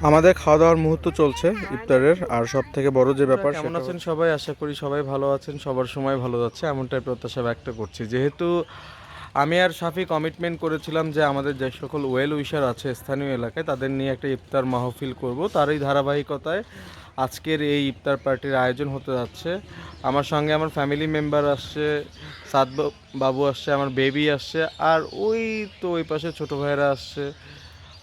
আমাদের খাওয়া দাওয়ার মুহূর্ত চলছে ইফতারের আর সব থেকে বড় যে ব্যাপার কেমন আছেন সবাই? আশা করি সবাই ভালো আছেন সবার সময় ভালো যাচ্ছে এমনটাই প্রত্যাশা ব্যক্ত করছি। যেহেতু আমি আর সাফি কমিটমেন্ট করেছিলাম যে আমাদের যে সকল ওয়েল উইশার আছে স্থানীয় এলাকায় তাদের নিয়ে একটা ইফতার মাহফিল করব। তারই ধারাবাহিকতায় আজকের এই ইফতার পার্টির আয়োজন হতে যাচ্ছে। আমার সঙ্গে আমার ফ্যামিলি মেম্বার আসছে সাদ বাবু আসছে আমার বেবি আসছে আর ওই তো ওই পাশে ছোটো ভাইয়েরা আসছে।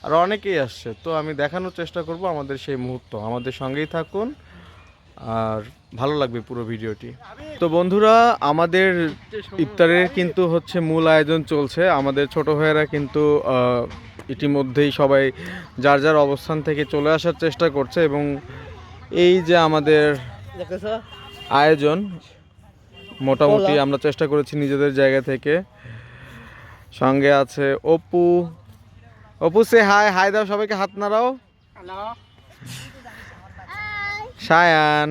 আর অনেকেই আসছে তো আমি দেখানোর চেষ্টা করব আমাদের সেই মুহূর্ত। আমাদের সঙ্গেই থাকুন আর ভালো লাগবে পুরো ভিডিওটি। তো বন্ধুরা আমাদের ইফতারের কিন্তু হচ্ছে মূল আয়োজন চলছে। আমাদের ছোট ভাইয়েরা কিন্তু ইতিমধ্যেই সবাই যার যার অবস্থান থেকে চলে আসার চেষ্টা করছে এবং এই যে আমাদের আয়োজন মোটামুটি আমরা চেষ্টা করেছি নিজেদের জায়গা থেকে। সঙ্গে আছে অপু অপু সে হাই হাই দাও সবাইকে হাত নাড়াও। সায়ান।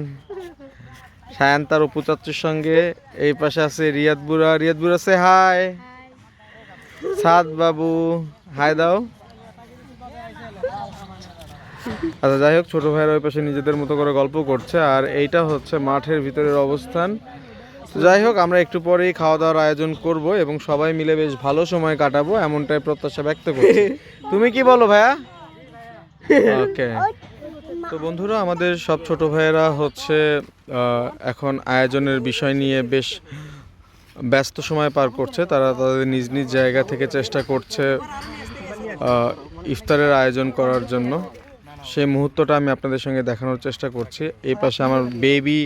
সায়ান তার অপু চাচ্চুর সঙ্গে এই পাশে আছে রিয়াদ বুড়া। রিয়াদ বুড়া সে হাই সাদ বাবু হাই দাও। আচ্ছা যাই হোক ছোট ভাইয়ের ওই পাশে নিজেদের মতো করে গল্প করছে। আর এইটা হচ্ছে মাঠের ভিতরের অবস্থান। যাই হোক, আমরা একটু পরেই খাওয়া দাওয়ার আয়োজন করব এবং সবাই মিলে বেশ ভালো সময় কাটাবো এমনটাই প্রত্যাশা ব্যক্ত করছি। তুমি কি বলো ভাইয়া? ওকে তো বন্ধুরা, আমাদের সব ছোট ভাইয়েরা হচ্ছে এখন আয়োজনের বিষয় নিয়ে বেশ ব্যস্ত সময় পার করছে। তারা তাদের নিজ নিজ জায়গা থেকে চেষ্টা করছে ইফতারের আয়োজন করার জন্য। সেই মুহূর্তটা আমি আপনাদের সঙ্গে দেখানোর চেষ্টা করছি। এই পাশে আমার বেবি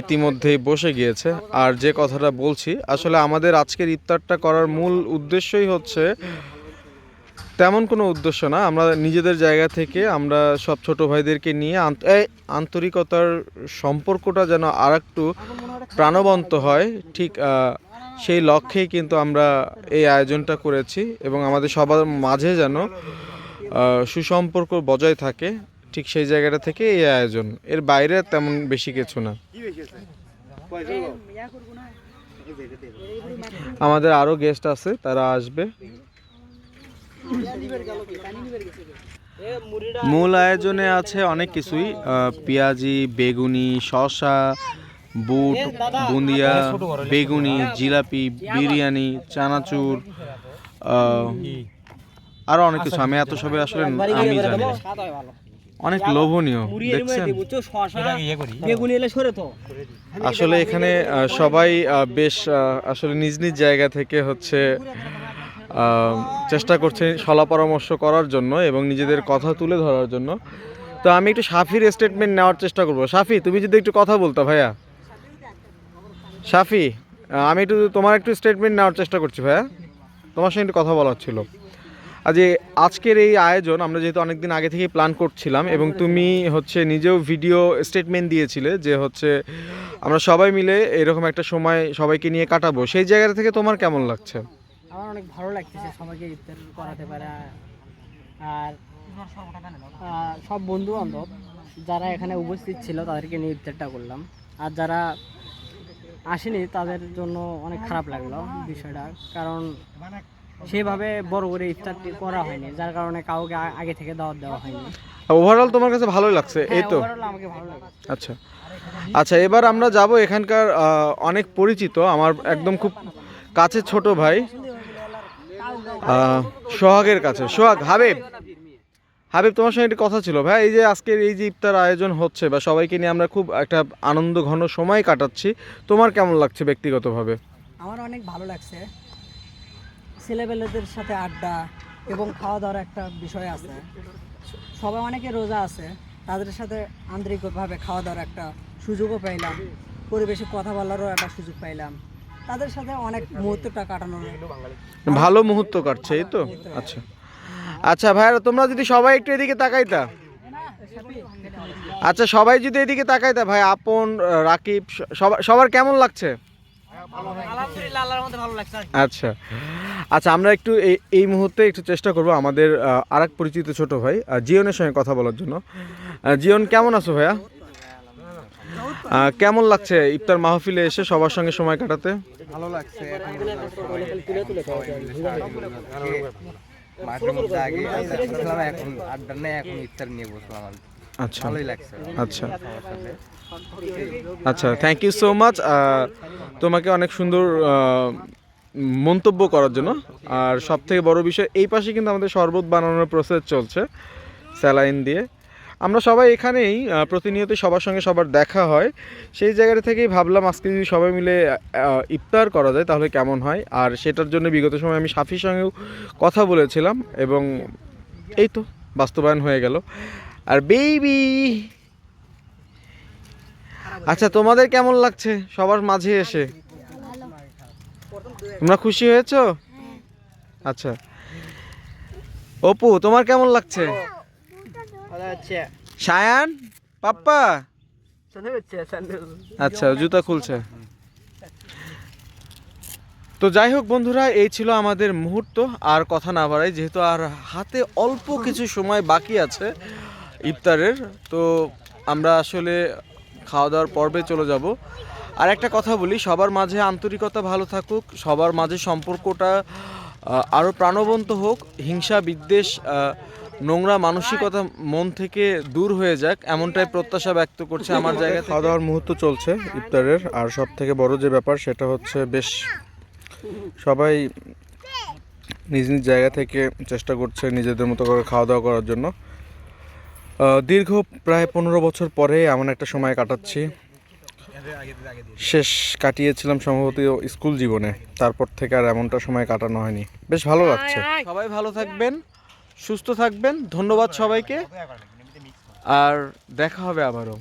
ইতিমধ্যেই বসে গিয়েছে। আর যে কথাটা বলছি, আসলে আমাদের আজকের ইফতারটা করার মূল উদ্দেশ্যই হচ্ছে, তেমন কোনো উদ্দেশ্য না, আমরা নিজেদের জায়গা থেকে আমরা সব ছোট ভাইদেরকে নিয়ে আন্তরিকতার সম্পর্কটা যেন আর একটু প্রাণবন্ত হয়, ঠিক সেই লক্ষ্যেই কিন্তু আমরা এই আয়োজনটা করেছি এবং আমাদের সবার মাঝে যেন সুসম্পর্ক বজায় থাকে, ঠিক সেই জায়গাটা থেকে এই আয়োজন। এর বাইরে তেমন বেশি কিছু না। আমাদের আরও গেস্ট আছে, তারা আসবে। মূল আয়োজনে আছে অনেক কিছুই পেঁয়াজি, বেগুনি, শসা, বুট, বুন্দিয়া, বেগুনি, জিলাপি, বিরিয়ানি, চানাচুর আরও অনেক কিছু। আমি এত সবে আসলে আমি জানি। না। অনেক লোভনীয় দেখছেন? বেগুনি এলে সরে তো। আসলে এখানে সবাই বেশ আসলে নিজ নিজ জায়গা থেকে হচ্ছে চেষ্টা করছে সলা পরামর্শ করার জন্য এবং নিজেদের কথা তুলে ধরার জন্য। তো আমি একটু সাফির স্টেটমেন্ট নেওয়ার চেষ্টা করব। সাফি তুমি যদি একটু কথা বলতো ভাইয়া। সাফি আমি একটু তোমার একটু স্টেটমেন্ট নেওয়ার চেষ্টা করছি ভাইয়া। তোমার সঙ্গে একটু কথা বলার ছিল। আজ এ- আজকের এই আয়োজন আমরা যেহেতু অনেকদিন আগে থেকেই প্ল্যান করছিলাম এবং তুমি হচ্ছে নিজেও ভিডিও স্টেটমেন্ট দিয়েছিলে যে হচ্ছে আমরা সবাই মিলে এরকম একটা সময় সবাইকে নিয়ে কাটাবো। সেই জায়গা থেকে তোমার কেমন লাগছে? আমার অনেক ভালো লাগতেছে সবাইকে ইফতার করাতে পারে। আর সব বন্ধু বান্ধব যারা এখানে উপস্থিত ছিল তাদেরকে নিয়ে ইফতারটা করলাম। আর যারা আসেনি তাদের জন্য অনেক খারাপ লাগল বিষয়টা। কারণ সেভাবে বড় করে ইফতারটি করা হয়নি যার কারণে কাউকে আগে থেকে দাওয়াত দেওয়া হয়নি। ওভারঅল তোমার কাছে ভালোই লাগছে এই তো? হ্যাঁ, আমাকে ভালো লাগে আচ্ছা। আচ্ছা এবার আমরা যাব এখানকার অনেক পরিচিত আমার একদম খুব কাছে ছোট ভাই সোহাগের কাছে। সোহাগ হাবিব। হাবিব তোমার সঙ্গে একটি কথা ছিল। ভাই এই যে আজকের এই যে ইফতার আয়োজন হচ্ছে বা সবাইকে নিয়ে আমরা খুব একটা আনন্দ ঘন সময় কাটাচ্ছি তোমার কেমন লাগছে ব্যক্তিগতভাবে? আমার অনেক ভালো লাগছে। ছেলেবেলেদের সাথে আড্ডা এবং খাওয়া দাওয়ার একটা বিষয় আছে। সবাই অনেকে রোজা আছে, তাদের সাথে আন্তরিকভাবে খাওয়া দাওয়ার একটা সুযোগও পাইলাম, পরিবেশে কথা বলারও একটা সুযোগ পাইলাম। তাদের সাথে অনেক মুহূর্তটা কাটানোর ভালো মুহূর্ত কাটছে, এই তো? আচ্ছা। আচ্ছা ভাইরা তোমরা যদি সবাই একটু এদিকে তাকাইতা। আচ্ছা সবাই যদি এদিকে তাকাইতা, ভাই, আপন রাকিব সবার সবার কেমন লাগছে? আচ্ছা। আচ্ছা আমরা একটু এই এই মুহূর্তে একটু চেষ্টা করব আমাদের আর এক পরিচিত ছোট ভাই জিয়নের সঙ্গে কথা বলার জন্য। জিয়ন কেমন আছো ভাইয়া? কেমন লাগছে ইফতার মাহফিলে এসে সবার সঙ্গে সময় কাটাতে? ভালো লাগছে। আচ্ছা। আচ্ছা। আচ্ছা থ্যাংক ইউ সো মাচ তোমাকে অনেক সুন্দর মন্তব্য করার জন্য। আর সব থেকে বড় বিষয়, এই পাশে কিন্তু আমাদের শরবত বানানোর প্রসেস চলছে, স্যালাইন দিয়ে। আমরা সবাই এখানেই প্রতিনিয়ত সবার সঙ্গে সবার দেখা হয়। সেই জায়গাটা থেকেই ভাবলাম আজকে যদি সবাই মিলে ইফতার করা যায়, তাহলে কেমন হয়? আর সেটার জন্য বিগত সময় আমি সাফির সঙ্গেও কথা বলেছিলাম এবং এই তো, বাস্তবায়ন হয়ে গেল। আর বেবি আচ্ছা তোমাদের কেমন লাগছে? সবার মাঝে এসে। তোমরা খুশি হয়েছো? আচ্ছা। অপু তোমার কেমন লাগছে? সায়ান? পাপ্পা? আচ্ছা জুতা খুলছে। তো যাই হোক বন্ধুরা এই ছিল আমাদের মুহূর্ত। আর কথা না বাড়াই যেহেতু আর হাতে অল্প কিছু সময় বাকি আছে ইফতারের তো আমরা আসলে খাওয়া দাওয়ার পর্বে চলে যাব। আর একটা কথা বলি সবার মাঝে আন্তরিকতা ভালো থাকুক সবার মাঝে সম্পর্কটা আরও প্রাণবন্ত হোক হিংসা বিদ্বেষ নোংরা মানসিকতা মন থেকে দূর হয়ে যাক এমনটাই প্রত্যাশা ব্যক্ত করছে আমার জায়গায় খাওয়া দাওয়ার মুহূর্ত চলছে ইফতারের আর সব থেকে বড় যে ব্যাপার সেটা হচ্ছে বেশ সবাই নিজ নিজ জায়গা থেকে চেষ্টা করছে নিজেদের মতো করে খাওয়া দাওয়া করার জন্য। দীর্ঘ প্রায় পনেরো বছর পরে এমন একটা সময় কাটাচ্ছি শেষ কাটিয়েছিলাম সম্ভবত স্কুল জীবনে তারপর থেকে আর এমনটা সময় কাটানো হয়নি বেশ ভালো লাগছে সবাই ভালো থাকবেন সুস্থ থাকবেন ধন্যবাদ সবাইকে আর দেখা হবে আবারও